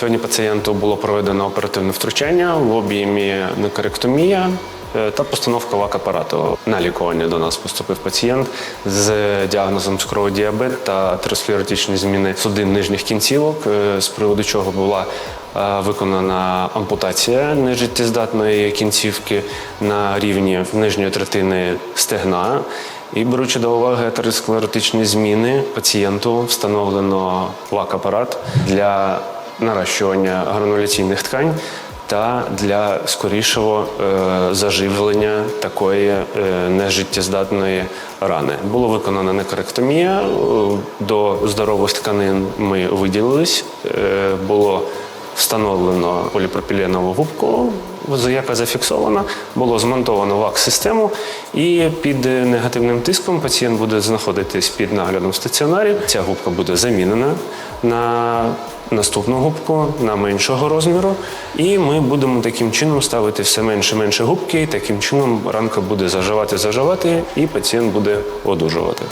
Сьогодні пацієнту було проведено оперативне втручання в об'ємі некоректомія е, та постановка вак-апарату. На лікування до нас поступив пацієнт з діагнозом цукровий діабет та атеросклеротичні зміни судин нижніх кінцівок, е, з приводу чого була е, виконана ампутація нежиттєздатної кінцівки на рівні нижньої третини стегна. І беручи до уваги атеросклеротичні зміни, пацієнту встановлено вак-апарат для наращування грануляційних ткань та для скорішого е, заживлення такої е, нежиттєздатної рани. Було виконана некоректомія. е, До здорових тканин ми виділились. Було встановлено поліпропіленову губку, яка зафіксована, було змонтовано вак-систему, і під негативним тиском пацієнт буде знаходитись під наглядом стаціонарі. Ця губка буде замінена на наступну губку на меншого розміру, і ми будемо таким чином ставити все менше менше губки. І таким чином ранка буде заживати, заживати, і пацієнт буде одужувати.